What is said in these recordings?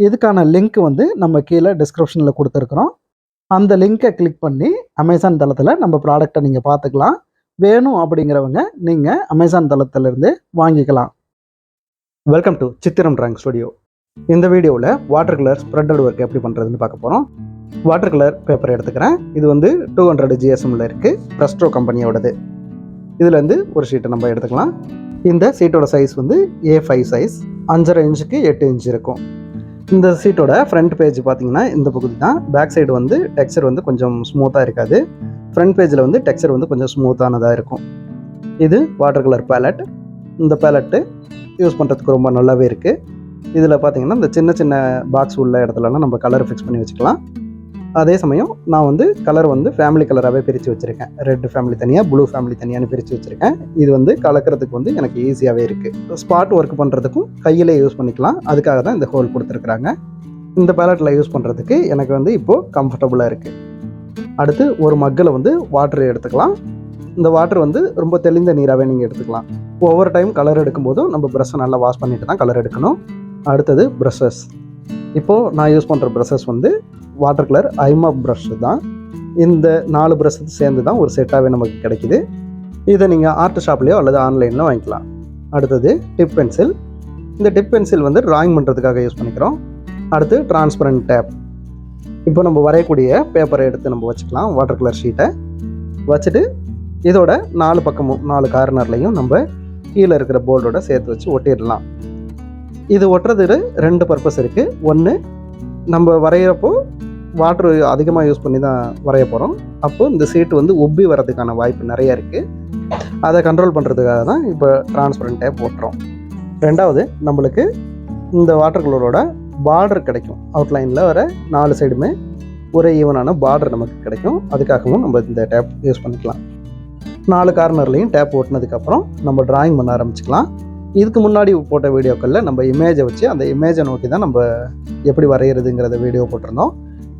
இதுக்கான லிங்க் வந்து நம்ம கீழே டிஸ்கிரிப்ஷனில் கொடுத்துருக்குறோம். அந்த லிங்க்கை கிளிக் பண்ணி அமேசான் தளத்தில் நம்ம ப்ராடக்டை நீங்கள் பார்த்துக்கலாம். வேணும் அப்படிங்கிறவங்க நீங்கள் அமேசான் தளத்திலிருந்து வாங்கிக்கலாம். Welcome to Chithiram drawing studio இந்த வீடியோவில் வாட்டர் கலர் ஸ்ப்ரெட்டட் ஒர்க் எப்படி பண்ணுறதுன்னு பார்க்க போகிறோம் வாட்டர் கலர் பேப்பர் எடுத்துக்கிறேன். இது வந்து டூ ஹண்ட்ரட் ஜிஎஸ்எம்மில் இருக்குது ப்ரெஸ்ட்ரோ கம்பெனியோடது. இதுலேருந்து ஒரு ஷீட்டை நம்ம எடுத்துக்கலாம். இந்த சீட்டோட சைஸ் வந்து ஏ ஃபைவ் சைஸ் அஞ்சரை இன்ச்சுக்கு எட்டு இன்ச் இருக்கும். இந்த சீட்டோட ஃப்ரண்ட் பேஜ் பார்த்தீங்கன்னா இந்த பகுதி தான் பேக் சைடு வந்து டெக்ஸ்சர் வந்து கொஞ்சம் ஸ்மூத்தாக இருக்காது. ஃப்ரண்ட் பேஜில் வந்து டெக்ஸ்சர் வந்து கொஞ்சம் ஸ்மூத்தானதாக இருக்கும். இது வாட்டர் கலர் பேலட் இந்த பேலட்டு யூஸ் பண்ணுறதுக்கு ரொம்ப நல்லாவே இருக்குது இதில் பார்த்தீங்கன்னா இந்த சின்ன சின்ன பாக்ஸ் உள்ள இடத்துலலாம் நம்ம கலர் ஃபிக்ஸ் பண்ணி வச்சுக்கலாம். அதே சமயம் நான் வந்து கலர் வந்து ஃபேமிலி கலராகவே பிரித்து வச்சுருக்கேன். ரெட் ஃபேமிலி தனியாக ப்ளூ ஃபேமிலி தனியான்னு பிரித்து வச்சுருக்கேன். இது வந்து கலக்கிறதுக்கு வந்து எனக்கு ஈஸியாகவே இருக்குது ஸ்பாட் ஒர்க் பண்ணுறதுக்கும் கையிலே யூஸ் பண்ணிக்கலாம். அதுக்காக தான் இந்த ஹோல் கொடுத்துருக்குறாங்க. இந்த பேலட்டில் யூஸ் பண்ணுறதுக்கு எனக்கு வந்து இப்போது கம்ஃபர்டபுளாக இருக்குது அடுத்து ஒரு மக்கில் வந்து வாட்டர் எடுத்துக்கலாம். இந்த வாட்டர் வந்து ரொம்ப தெளிந்த நீராகவே நீங்கள் எடுத்துக்கலாம். ஒவ்வொரு டைம் கலர் எடுக்கும்போதும் நம்ம ப்ரெஷ்ஷை நல்லா வாஷ் பண்ணிட்டு தான் கலர் எடுக்கணும். அடுத்தது ப்ரஷஸ் இப்போது நான் யூஸ் பண்ணுற ப்ரஷஸ் வந்து வாட்டர் கலர் ஐமாப் ப்ரஷ் தான். இந்த நாலு ப்ரஷ் சேர்ந்து தான் ஒரு செட்டாகவே நமக்கு கிடைக்குது. இதை நீங்கள் ஆர்ட் ஷாப்லேயோ அல்லது ஆன்லைனில் வாங்கிக்கலாம். அடுத்தது டிப் பென்சில் இந்த டிப் பென்சில் வந்து ட்ராயிங் பண்ணுறதுக்காக யூஸ் பண்ணிக்கிறோம். அடுத்து டிரான்ஸ்பரண்ட் டேப் இப்போ நம்ம வரையக்கூடிய பேப்பரை எடுத்து நம்ம வச்சுக்கலாம் வாட்டர் கலர் ஷீட்டை வச்சுட்டு இதோட நாலு பக்கமும் நாலு கார்னர்லையும் நம்ம கீழே இருக்கிற போர்டோட சேர்த்து வச்சு ஒட்டிடலாம். இது ஒட்டுறதுக்கு ரெண்டு பர்பஸ் இருக்குது ஒன்று நம்ம வரைகிறப்போ வாட்ரு அதிகமாக யூஸ் பண்ணி தான் வரைய போகிறோம் அப்போ இந்த சீட்டு வந்து ஒப்பி வரதுக்கான வாய்ப்பு நிறைய இருக்குது அதை கண்ட்ரோல் பண்ணுறதுக்காக தான் இப்போ டிரான்ஸ்பரண்ட் டேப் ஓட்டுறோம் ரெண்டாவது நம்மளுக்கு இந்த வாட்டர் கலரோட பார்டர் கிடைக்கும். அவுட்லைனில் வர நாலு சைடுமே ஒரே ஈவனான பார்டர் நமக்கு கிடைக்கும். அதுக்காகவும் நம்ம இந்த டேப் யூஸ் பண்ணிக்கலாம். நாலு கார்னர்லேயும் டேப் ஓட்டினதுக்கப்புறம் நம்ம டிராயிங் பண்ண ஆரம்பிச்சுக்கலாம். இதுக்கு முன்னாடி போட்ட வீடியோக்களில் நம்ம இமேஜை வச்சு அந்த இமேஜை நோக்கி தான் நம்ம எப்படி வரைகிறதுங்கிறத வீடியோ போட்டிருந்தோம்.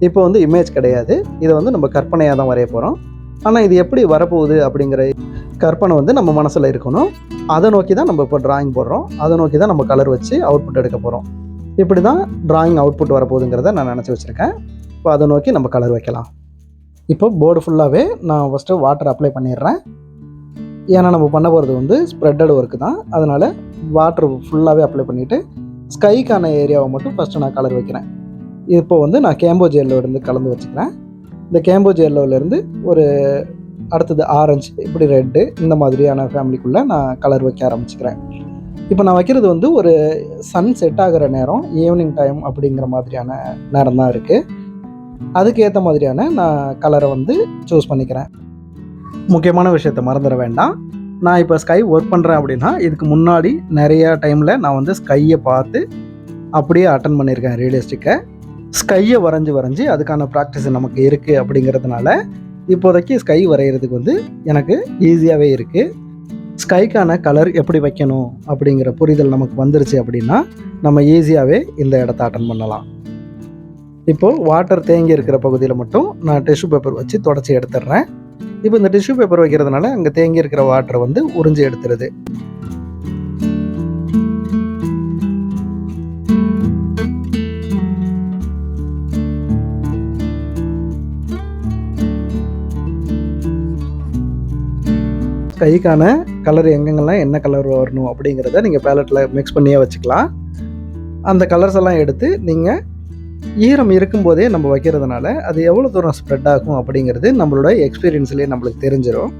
இப்போ வந்து இமேஜ் கிடையாது. இதை வந்து நம்ம கற்பனையாக தான் வரைய போகிறோம் ஆனால் இது எப்படி வரப்போகுது அப்படிங்கிற கற்பனை வந்து நம்ம மனசில் இருக்கணும். அதை நோக்கி தான் நம்ம இப்போ டிராயிங் போடுறோம். அதை நோக்கி தான் நம்ம கலர் வச்சு அவுட்புட் எடுக்க போகிறோம் இப்படி தான் டிராயிங் அவுட்புட் வரப்போகுதுங்கிறத நான் நினச்சி வச்சுருக்கேன். இப்போ அதை நோக்கி நம்ம கலர் வைக்கலாம். இப்போ போர்டு ஃபுல்லாகவே நான் ஃபஸ்ட்டு வாட்டர் அப்ளை பண்ணிடுறேன். ஏன்னா நம்ம பண்ண போகிறது வந்து ஸ்ப்ரெட்டட் ஒர்க்கு தான். அதனால் வாட்டர் ஃபுல்லாகவே அப்ளை பண்ணிவிட்டு ஸ்கைக்கான ஏரியாவை மட்டும் ஃபஸ்ட்டு நான் கலர் வைக்கிறேன். இப்போ வந்து நான் கேம்போஜ் இருந்து கலந்து வச்சுக்கிறேன். இந்த கேம்போஜ் இருந்து ஒரு அடுத்தது ஆரஞ்சு இப்படி ரெட்டு இந்த மாதிரியான ஃபேமிலிக்குள்ளே நான் கலர் வைக்க ஆரம்பிச்சுக்கிறேன். இப்போ நான் வைக்கிறது வந்து ஒரு சன் செட் ஆகிற நேரம் ஈவினிங் டைம் அப்படிங்கிற மாதிரியான நேரம் தான் இருக்குது அதுக்கேற்ற மாதிரியான நான் கலரை வந்து சூஸ் பண்ணிக்கிறேன். முக்கியமான விஷயத்த மறந்துட வேண்டாம். நான் இப்போ ஸ்கை ஒர்க் பண்ணுறேன் அப்படின்னா இதுக்கு முன்னாடி நிறைய டைமில் நான் வந்து ஸ்கையை பார்த்து அப்படியே அட்டன் பண்ணியிருக்கேன் ரியலிஸ்டிக்கை ஸ்கையை வரைஞ்சி வரைஞ்சி அதுக்கான ப்ராக்டிஸ் நமக்கு இருக்குது அப்படிங்கிறதுனால இப்போதைக்கு ஸ்கை வரைகிறதுக்கு வந்து எனக்கு ஈஸியாகவே இருக்குது ஸ்கைக்கான கலர் எப்படி வைக்கணும் அப்படிங்கிற புரிதல் நமக்கு வந்துருச்சு அப்படின்னா நம்ம ஈஸியாகவே இந்த இடத்த அட்டன் பண்ணலாம். இப்போது வாட்டர் தேங்கி இருக்கிற பகுதியில் மட்டும் நான் டிஷ்யூ பேப்பர் வச்சு தொடச்சி எடுத்துடுறேன். இப்போ இந்த டிஷ்யூ பேப்பர் வைக்கிறதுனால அங்கே தேங்கி இருக்கிற வாட்டரை வந்து உறிஞ்சி எடுத்துருது. கைக்கான கலர் எங்கெங்கெல்லாம் என்ன கலர் வரணும் அப்படிங்கிறத நீங்கள் பேலட்டில் மிக்ஸ் பண்ணியே வச்சுக்கலாம். அந்த கலர்ஸ் எல்லாம் எடுத்து நீங்கள் ஈரம் இருக்கும்போதே நம்ம வைக்கிறதுனால அது எவ்வளோ தூரம் ஸ்ப்ரெட் ஆகும் அப்படிங்கிறது நம்மளோட எக்ஸ்பீரியன்ஸ்லேயே நம்மளுக்கு தெரிஞ்சிடும்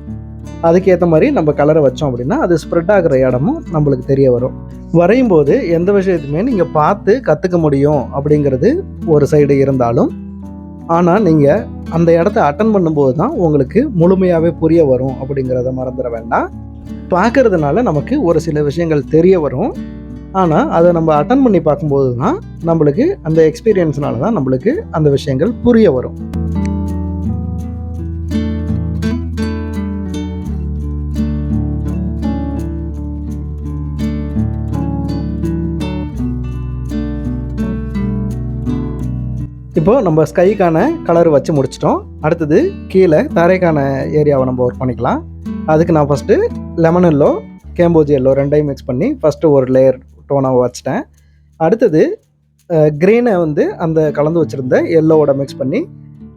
அதுக்கேற்ற மாதிரி நம்ம கலரை வச்சோம் அப்படின்னா அது ஸ்ப்ரெட் ஆகிற இடமும் நம்மளுக்கு தெரிய வரும். வரையும் போது எந்த விஷயத்தையுமே நீங்கள் பார்த்து கற்றுக்க முடியும் அப்படிங்கிறது ஒரு சைடு இருந்தாலும் ஆனால் நீங்கள் அந்த இடத்த அட்டன் பண்ணும்போது தான் உங்களுக்கு முழுமையாகவே புரிய வரும் அப்படிங்கிறத மறந்துட வேண்டாம். பார்க்கறதுனால நமக்கு ஒரு சில விஷயங்கள் தெரிய வரும். ஆனால் அதை நம்ம அட்டன் பண்ணி பார்க்கும்போது தான் நம்மளுக்கு அந்த எக்ஸ்பீரியன்ஸ்னால தான் நம்மளுக்கு அந்த விஷயங்கள் புரிய வரும். இப்போ நம்ம ஸ்கைக்கான கலர் வச்சு முடிச்சிட்டோம். அடுத்தது கீழே தரைக்கான ஏரியாவை நம்ம ஒர்க் பண்ணிக்கலாம். அதுக்கு நான் first lemon yellow gamboge yellow ரெண்டையும் மிக்ஸ் பண்ணி ஃபஸ்ட்டு ஒரு லேயர் டோனாக வச்சிட்டேன். அடுத்தது க்ரீனை வந்து அந்த கலந்து வச்சுருந்த எல்லோவோட மிக்ஸ் பண்ணி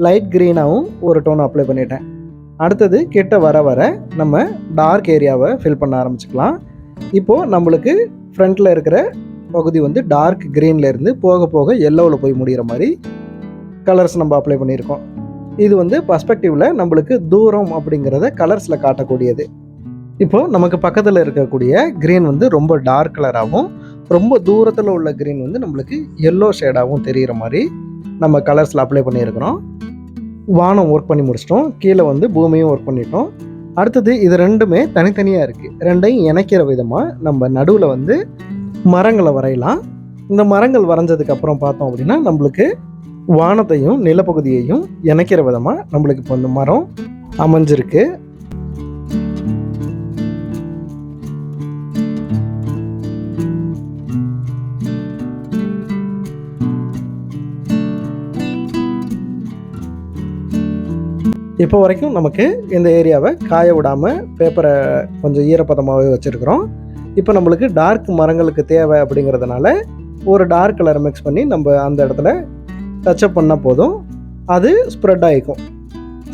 லைட் க்ரீனாகவும் ஒரு டோன் அப்ளை பண்ணிட்டேன். அடுத்தது கிட்ட வர வர நம்ம டார்க் ஏரியாவை ஃபில் பண்ண ஆரம்பிச்சுக்கலாம். இப்போது நம்மளுக்கு ஃப்ரண்ட்டில் இருக்கிற பகுதி வந்து டார்க் க்ரீனில் இருந்து போக போக எல்லோவில் போய் முடிகிற மாதிரி கலர்ஸ் நம்ம அப்ளை பண்ணியிருக்கோம். இது வந்து பர்ஸ்பெக்டிவில் நம்மளுக்கு தூரம் அப்படிங்கிறத கலர்ஸில் காட்டக்கூடியது. இப்போது நமக்கு பக்கத்தில் இருக்கக்கூடிய க்ரீன் வந்து ரொம்ப டார்க் கலராகவும் ரொம்ப தூரத்தில் உள்ள க்ரீன் வந்து நம்மளுக்கு எல்லோ ஷேடாகவும் தெரிகிற மாதிரி நம்ம கலர்ஸில் அப்ளை பண்ணியிருக்கிறோம். வானம் ஒர்க் பண்ணி முடிச்சிட்டோம். கீழே வந்து பூமியும் ஒர்க் பண்ணிட்டோம். அடுத்தது இது ரெண்டுமே தனித்தனியாக இருக்குது ரெண்டையும் இணைக்கிற விதமாக நம்ம நடுவில் வந்து மரங்களை வரையலாம். இந்த மரங்கள் வரைஞ்சதுக்கப்புறம் பார்த்தோம் அப்படின்னா நம்மளுக்கு வானத்தையும் நிலப்பகுதியையும் இணைக்கிற விதமாக நம்மளுக்கு இப்போ இந்த மரம் அமைஞ்சிருக்கு. இப்போ வரைக்கும் நமக்கு இந்த ஏரியாவை காய விடாமல் பேப்பரை கொஞ்சம் ஈரப்பதமாகவே வச்சுருக்குறோம். இப்போ நம்மளுக்கு டார்க் மரங்களுக்கு தேவை அப்படிங்கிறதுனால ஒரு டார்க் கலரை மிக்ஸ் பண்ணி நம்ம அந்த இடத்துல டச்சப் பண்ணால் போதும். அது ஸ்ப்ரெட் ஆகிக்கும்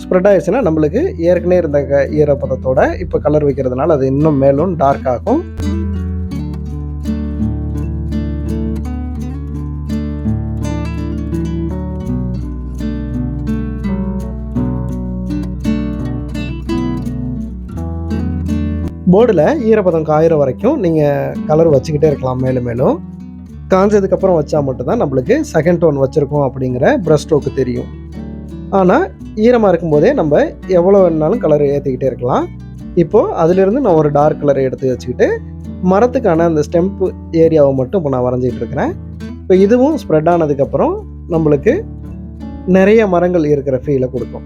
ஸ்ப்ரெட் ஆகிடுச்சுன்னா நம்மளுக்கு ஏற்கனவே இருந்த க- ஈரப்பதத்தோட இப்போ கலர் வைக்கிறதுனால அது இன்னும் மேலும் டார்க் ஆகும். போர்டில் ஈரப்பதம் காயிற வரைக்கும் நீங்கள் கலர் வச்சுக்கிட்டே இருக்கலாம் மேலும் மேலும். காஞ்சதுக்கப்புறம் வச்சா மட்டும்தான் நம்மளுக்கு செகண்ட் டோன் வச்சுருக்கோம் அப்படிங்கிற ப்ரஷ் ஸ்ட்ரோக்கு தெரியும். ஆனால் ஈரமாக இருக்கும்போதே நம்ம எவ்வளோ வேணாலும் கலர் ஏற்றிக்கிட்டே இருக்கலாம். இப்போது அதிலிருந்து நான் ஒரு டார்க் கலரை எடுத்து வச்சுக்கிட்டு மரத்துக்கான அந்த ஸ்டெம்ப் ஏரியாவை மட்டும் இப்போ நான் வரைஞ்சிக்கிட்டு இருக்கிறேன். இப்போ இதுவும் ஸ்ப்ரெட் ஆனதுக்கப்புறம் நம்மளுக்கு நிறைய மரங்கள் இருக்கிற ஃபீலை கொடுக்கும்.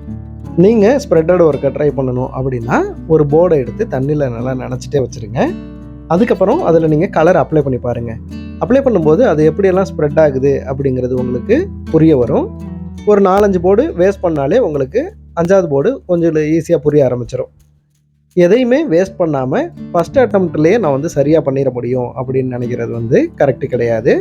நீங்கள் ஸ்ப்ரெட்டட் ஒர்க்கை ட்ரை பண்ணணும் அப்படின்னா ஒரு போர்டை எடுத்து தண்ணியில் நல்லா நினச்சிட்டே வச்சுருங்க. அதுக்கப்புறம் அதில் நீங்கள் கலர் அப்ளை பண்ணி பாருங்கள் அப்ளை பண்ணும்போது அது எப்படியெல்லாம் ஸ்ப்ரெட் ஆகுது அப்படிங்கிறது உங்களுக்கு புரிய வரும். ஒரு நாலஞ்சு போர்டு வேஸ்ட் பண்ணாலே உங்களுக்கு அஞ்சாவது போர்டு கொஞ்சம் ஈஸியாக புரிய ஆரம்பிச்சிடும் எதையுமே வேஸ்ட் பண்ணாமல் ஃபஸ்ட் அட்டம்ப்ட்லேயே நான் வந்து சரியாக பண்ணிட முடியும் அப்படின்னு நினைக்கிறது வந்து கரெக்டு கிடையாது.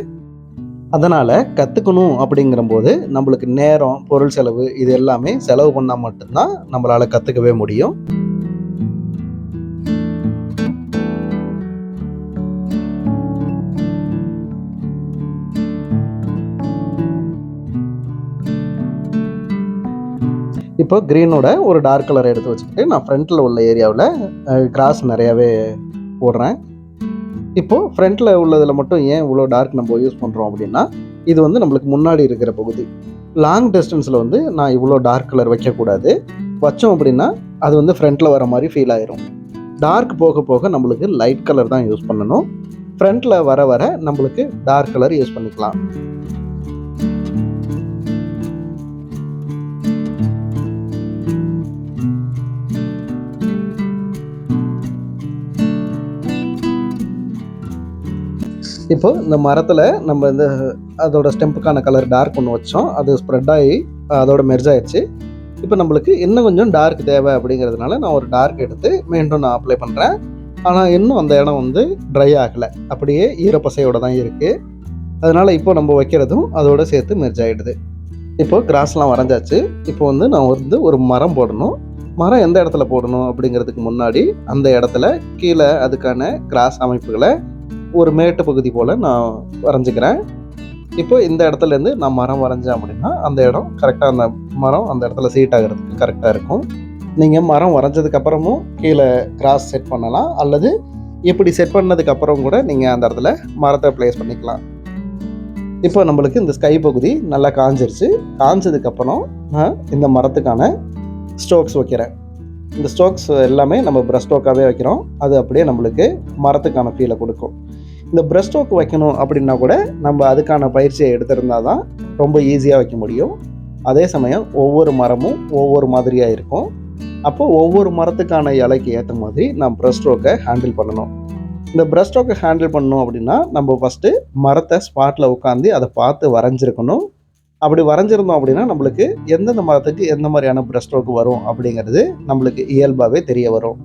அதனால் கற்றுக்கணும் அப்படிங்கிறம்போது நம்மளுக்கு நேரம் பொருள் செலவு இது எல்லாமே செலவு பண்ணால் மட்டும்தான் நம்மளால் கற்றுக்கவே முடியும். இப்போ க்ரீனோட ஒரு டார்க் கலர் எடுத்து வச்சுக்கிட்டு நான் ஃப்ரண்ட்டில் உள்ள ஏரியாவில் கிராஸ் நிறையாவே போடுறேன். இப்போது ஃப்ரண்ட்டில் உள்ளதில் மட்டும் ஏன் இவ்வளோ டார்க் நம்ம யூஸ் பண்ணுறோம் அப்படின்னா இது வந்து நம்மளுக்கு முன்னாடி இருக்கிற பகுதி. லாங் டிஸ்டன்ஸில் வந்து நான் இவ்வளோ டார்க் கலர் வைக்கக்கூடாது. வச்சோம் அப்படின்னா அது வந்து ஃப்ரண்ட்டில் வர மாதிரி ஃபீல் ஆயிரும். டார்க் போக போக நம்மளுக்கு லைட் கலர் தான் யூஸ் பண்ணணும். ஃப்ரண்ட்டில் வர வர நம்மளுக்கு டார்க் கலர் யூஸ் பண்ணிக்கலாம். இப்போ இந்த மரத்தில் நம்ம இந்த அதோட ஸ்டெம்புக்கான கலர் டார்க் ஒன்று வச்சோம். அது ஸ்ப்ரெட் ஆகி அதோட மெர்ஜ் ஆயிடுச்சு. இப்போ நம்மளுக்கு இன்னும் கொஞ்சம் டார்க் தேவை அப்படிங்கிறதுனால நான் ஒரு டார்க் எடுத்து மீண்டும் நான் அப்ளை பண்ணுறேன் ஆனால் இன்னும் அந்த இடம் வந்து ட்ரை ஆகலை. அப்படியே ஈரப்பசையோடு தான் இருக்குது அதனால் இப்போ நம்ம வைக்கிறதும் அதோட சேர்த்து மெர்ஜ் ஆகிடுது இப்போ கிராஸ்லாம் வரைஞ்சாச்சு. இப்போ வந்து நான் வந்து ஒரு மரம் போடணும். மரம் எந்த இடத்துல போடணும் அப்படிங்கிறதுக்கு முன்னாடி அந்த இடத்துல கீழே அதுக்கான கிராஸ் அமைப்புகளை ஒரு மேட்டு பகுதி போல் நான் வரைஞ்சிக்கிறேன். இப்போ இந்த இடத்துலேருந்து நான் மரம் வரைஞ்சேன் அப்படின்னா அந்த இடம் கரெக்டாக அந்த மரம் அந்த இடத்துல சீட் ஆகிறதுக்கு கரெக்டாக இருக்கும். நீங்கள் மரம் வரைஞ்சதுக்கப்புறமும் கீழே கிராஸ் செட் பண்ணலாம். அல்லது இப்படி செட் பண்ணதுக்கப்புறம் கூட நீங்கள் அந்த இடத்துல மரத்தை ப்ளேஸ் பண்ணிக்கலாம். இப்போ நம்மளுக்கு இந்த ஸ்கை பகுதி நல்லா காஞ்சிருச்சு. காஞ்சதுக்கப்புறம் நான் இந்த மரத்துக்கான ஸ்டோக்ஸ் வைக்கிறேன். இந்த ஸ்ட்ரோக்ஸ் எல்லாமே நம்ம ப்ரஷ் ஸ்டோக்காகவே வைக்கிறோம். அது அப்படியே நம்மளுக்கு மரத்துக்கான ஃபீலை கொடுக்கும். இந்த பிரஸ்ட் ஸ்ட்ரோக் வைக்கணும் அப்படின்னா கூட நம்ம அதுக்கான பயிற்சியை எடுத்திருந்தால் தான் ரொம்ப ஈஸியாக வைக்க முடியும். அதே சமயம் ஒவ்வொரு மரமும் ஒவ்வொரு மாதிரியாக இருக்கும். அப்போ ஒவ்வொரு மரத்துக்கான இலைக்கு ஏற்ற மாதிரி நம்ம பிரஸ்ட் ஸ்ட்ரோக்கை ஹேண்டில் பண்ணணும். இந்த பிரஸ்ட் ஸ்ட்ரோக்கை ஹேண்டில் பண்ணணும் அப்படின்னா நம்ம ஃபஸ்ட்டு மரத்தை ஸ்பாட்டில் உட்காந்து அதை பார்த்து வரைஞ்சிருக்கணும். அப்படி வரைஞ்சிருந்தோம் அப்படின்னா நம்மளுக்கு எந்தெந்த மரத்துக்கு எந்த மாதிரியான பிரஸ்ட் ஸ்ட்ரோக் வரும் அப்படிங்கிறது நம்மளுக்கு இயல்பாகவே தெரிய வரும்.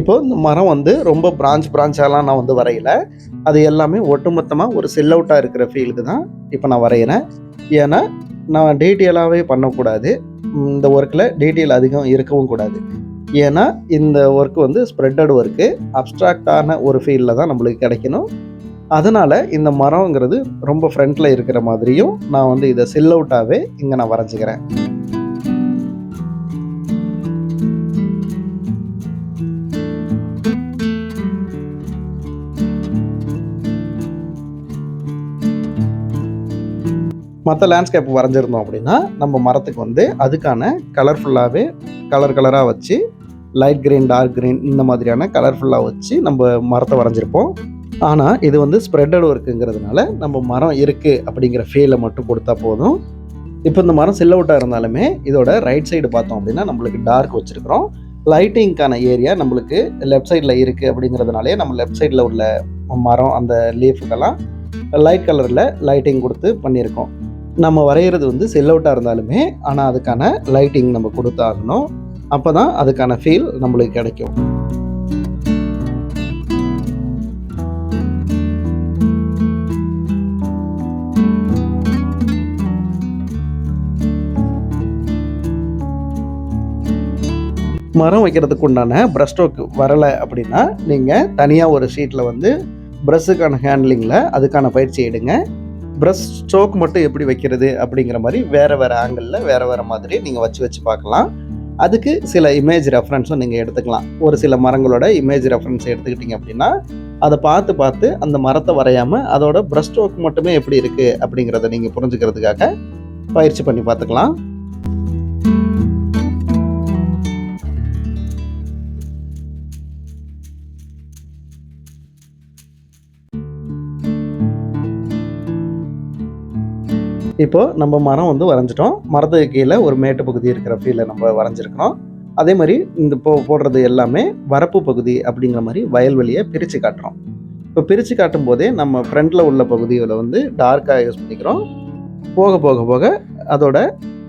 இப்போ இந்த மரம் வந்து ரொம்ப பிரான்ச் பிரான்ச்சாலாம் நான் வந்து வரையல. அது எல்லாமே ஒட்டுமொத்தமாக ஒரு சில்லவுட்டாக இருக்கிற ஃபீலுக்கு தான் இப்போ நான் வரைகிறேன் ஏன்னா நான் டீட்டெயிலாகவே பண்ணக்கூடாது. இந்த ஒர்க்கில் டீட்டெயில் அதிகம் இருக்கவும் கூடாது. ஏன்னா இந்த ஒர்க் வந்து ஸ்ப்ரெட்டட் ஒர்க்கு அப்ட்ராக்டான ஒரு ஃபீல்டில் தான் நம்மளுக்கு கிடைக்கணும். அதனால் இந்த மரங்கிறது ரொம்ப ஃப்ரண்ட்டில் இருக்கிற மாதிரியும் நான் வந்து இதை செல் அவுட்டாகவே இங்கே நான் வரைஞ்சிக்கிறேன். மற்ற லேண்ட்ஸ்கேப் வரைஞ்சிருந்தோம் அப்படின்னா நம்ம மரத்துக்கு வந்து அதுக்கான கலர்ஃபுல்லாகவே கலர் கலராக வச்சு லைட் க்ரீன் டார்க் கிரீன் இந்த மாதிரியான கலர்ஃபுல்லாக வச்சு நம்ம மரத்தை வரைஞ்சிருப்போம். ஆனால் இது வந்து ஸ்ப்ரெட்டட் ஒர்க்குங்கிறதுனால நம்ம மரம் இருக்குது அப்படிங்கிற ஃபீலை மட்டும் கொடுத்தா போதும். இப்போ இந்த மரம் சில் அவுட்டாக இருந்தாலுமே இதோட ரைட் சைடு பார்த்தோம் அப்படின்னா நம்மளுக்கு டார்க் வச்சுருக்கிறோம். லைட்டிங்க்கான ஏரியா நம்மளுக்கு லெஃப்ட் சைடில் இருக்குது அப்படிங்கிறதுனாலே நம்ம லெஃப்ட் சைடில் உள்ள மரம் அந்த லீஃபுக்கெல்லாம் லைட் கலரில் லைட்டிங் கொடுத்து பண்ணியிருக்கோம். நம்ம வரைகிறது வந்து செல் அவுட்டாக இருந்தாலுமே ஆனால் அதுக்கான லைட்டிங் நம்ம கொடுத்தாகணும். அப்போ தான் அதுக்கான ஃபீல் நம்மளுக்கு கிடைக்கும். மரம் வைக்கிறதுக்கு உண்டான பிரஷ் ஸ்ட்ரோக் வரலை அப்படின்னா நீங்கள் தனியாக ஒரு ஷீட்டில் வந்து ப்ரஷ்ஷுக்கான ஹேண்ட்லிங்கில் அதுக்கான பயிற்சி எடுங்க. ப்ரஷ் ஸ்ட்ரோக் மட்டும் எப்படி வைக்கிறது அப்படிங்கிற மாதிரி வேறு வேறு ஆங்கிளில் வேறு வேறு மாதிரி நீங்கள் வச்சு வச்சு பார்க்கலாம். அதுக்கு சில இமேஜ் ரெஃபரன்ஸும் நீங்கள் எடுத்துக்கலாம். ஒரு சில மரங்களோட இமேஜ் ரெஃபரன்ஸ் எடுத்துக்கிட்டிங்க அப்படின்னா அதை பார்த்து பார்த்து அந்த மரத்தை வரையாமல் அதோட ப்ரஷ் ஸ்ட்ரோக் மட்டுமே எப்படி இருக்குது அப்படிங்கிறத நீங்கள் புரிஞ்சுக்கிறதுக்காக பயிற்சி பண்ணி பார்த்துக்கலாம். இப்போ நம்ம மரம் வந்து வரைஞ்சிட்டோம். மரத்துக்கு கீழே ஒரு மேட்டு பகுதி இருக்கிற ஃபீலை நம்ம வரைஞ்சிருக்கிறோம். அதே மாதிரி இந்த போ போடுறது எல்லாமே வரப்பு பகுதி அப்படிங்கிற மாதிரி வயல்வெளியை பிரித்து காட்டுறோம். இப்போ பிரித்து காட்டும் போதே நம்ம ஃப்ரண்டில் உள்ள பகுதியில் வந்து டார்க்காக யூஸ் பண்ணிக்கிறோம். போக போக போக அதோட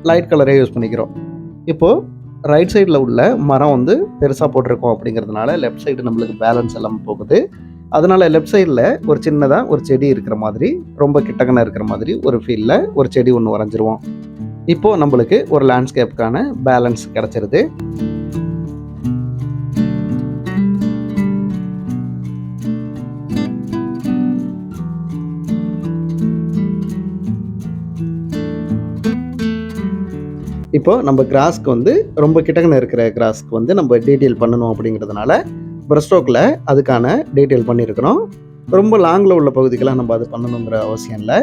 லைட் கலரே யூஸ் பண்ணிக்கிறோம். இப்போது ரைட் சைடில் உள்ள மரம் வந்து பெருசாக போட்டிருக்கோம் அப்படிங்கிறதுனால லெஃப்ட் சைடு நம்மளுக்கு பேலன்ஸ் எல்லாம் போகுது. அதனால லெஃப்ட் சைடில் ஒரு சின்னதாக ஒரு செடி இருக்கிற மாதிரி ரொம்ப கிட்டக்கன இருக்கிற மாதிரி ஒரு ஃபீல்டில் ஒரு செடி ஒன்று வரைஞ்சிருவோம். இப்போது நம்மளுக்கு ஒரு லேண்ட்ஸ்கேப்புக்கான பேலன்ஸ் கிடச்சிருது. இப்போ நம்ம கிராஸ்க்கு வந்து ரொம்ப கிட்டக்கன இருக்கிற கிராஸ்க்கு வந்து நம்ம டீட்டெயில் பண்ணணும் அப்படிங்கிறதுனால பிரஸ்டோக்கில் அதுக்கான டீட்டெயில் பண்ணியிருக்கிறோம். ரொம்ப லாங்கில் உள்ள பகுதிக்கெல்லாம் நம்ம அது பண்ணணுங்கிற அவசியம் இல்லை.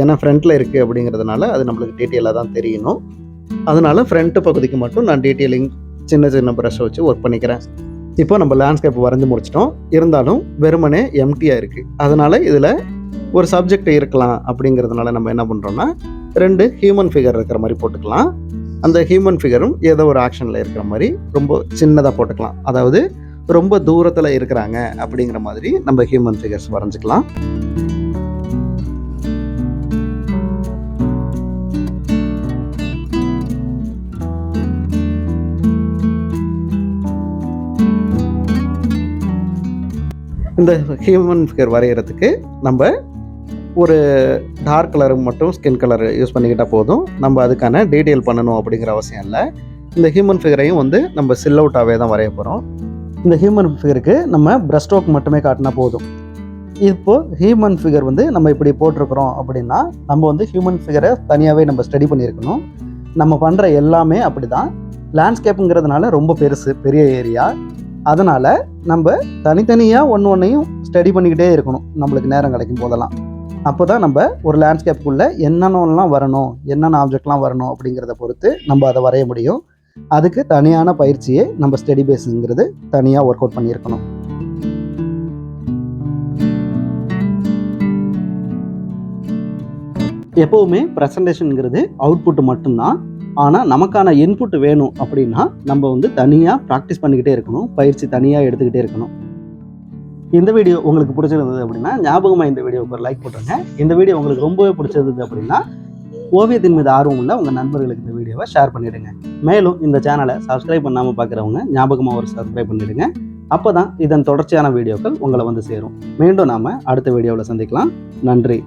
ஏன்னா ஃப்ரண்ட்டில் இருக்குது அப்படிங்கிறதுனால அது நம்மளுக்கு டீட்டெயிலாக தான் தெரியணும். அதனால் ஃப்ரண்ட்டு பகுதிக்கு மட்டும் நான் டீட்டெயிலிங் சின்ன சின்ன ப்ரஷ் வச்சு ஒர்க் பண்ணிக்கிறேன். இப்போ நம்ம லேண்ட்ஸ்கேப் வரைஞ்சி முடிச்சிட்டோம். இருந்தாலும் வெறுமனே எம்டியாக இருக்குது அதனால் இதில் ஒரு சப்ஜெக்ட் இருக்கலாம் அப்படிங்கிறதுனால நம்ம என்ன பண்ணுறோன்னா ரெண்டு ஹியூமன் ஃபிகர் இருக்கிற மாதிரி போட்டுக்கலாம். அந்த ஹியூமன் ஃபிகரும் ஏதோ ஒரு ஆக்ஷனில் இருக்கிற மாதிரி ரொம்ப சின்னதாக போட்டுக்கலாம். அதாவது ரொம்ப தூரத்தில் இருக்கிறாங்க அப்படிங்கிற மாதிரி நம்ம ஹியூமன் ஃபிகர்ஸ் வரைஞ்சிக்கலாம். இந்த ஹியூமன் ஃபிகர் வரைகிறதுக்கு நம்ம ஒரு டார்க் கலர் மட்டும் ஸ்கின் கலர் யூஸ் பண்ணிக்கிட்டால் போதும். நம்ம அதுக்கான டீட்டெயில் பண்ணணும் அப்படிங்கிற அவசியம் இல்லை. இந்த ஹியூமன் ஃபிகரையும் வந்து நம்ம சில் அவுட்டாகவே தான் வரைய போகிறோம் இந்த ஹியூமன் ஃபிகருக்கு நம்ம பிரஸ்ட் ஸ்ட்ரோக் மட்டுமே காட்டினா போதும். இப்போது ஹியூமன் ஃபிகர் வந்து நம்ம இப்படி போட்டிருக்கிறோம் அப்படின்னா நம்ம வந்து ஹியூமன் ஃபிகரை தனியாகவே நம்ம ஸ்டடி பண்ணியிருக்கணும். நம்ம பண்ணுற எல்லாமே அப்படி தான் லேண்ட்ஸ்கேப்புங்கிறதுனால ரொம்ப பெருசு பெரிய ஏரியா அதனால் நம்ம தனித்தனியாக ஒன்று ஒன்றையும் ஸ்டடி பண்ணிக்கிட்டே இருக்கணும். நம்மளுக்கு நேரம் கிடைக்கும் போதெல்லாம். அப்போ தான் நம்ம ஒரு லேண்ட்ஸ்கேப்புக்குள்ளே என்னென்னலாம் வரணும் என்னென்ன ஆப்ஜெக்ட்லாம் வரணும் அப்படிங்கிறத பொறுத்து நம்ம அதை வரைய முடியும். அதுக்கு தனியான பயிற்சியை நம்ம ஸ்டடி பேஸுங்கிறது தனியாக ஒர்க் அவுட் பண்ணியிருக்கணும். எப்போவுமே ப்ரெசன்டேஷனுங்கிறது அவுட்புட் மட்டும்தான். ஆனால் நமக்கான இன்புட் வேணும் அப்படின்னா நம்ம வந்து தனியாக ப்ராக்டிஸ் பண்ணிக்கிட்டே இருக்கணும். பயிற்சி தனியாக எடுத்துக்கிட்டே இருக்கணும். இந்த வீடியோ உங்களுக்கு பிடிச்சிருந்தது அப்படின்னா ஞாபகமாக இந்த வீடியோவுக்கு ஒரு லைக் போட்டுருங்க. இந்த வீடியோ உங்களுக்கு ரொம்பவே பிடிச்சிருந்தது அப்படின்னா ஓவியத்தின் மீது ஆர்வம் உள்ள உங்கள் நண்பர்களுக்கு இந்த வீடியோவை ஷேர் பண்ணிடுங்க. மேலும் இந்த சேனலை சப்ஸ்கிரைப் பண்ணாமல் பார்க்குறவங்க ஞாபகமாக ஒரு சப்ஸ்கிரைப் பண்ணிடுங்க. அப்போ தான் இதன் தொடர்ச்சியான வீடியோக்கள் உங்களை வந்து சேரும். மீண்டும் நாம் அடுத்த வீடியோவில் சந்திக்கலாம். நன்றி.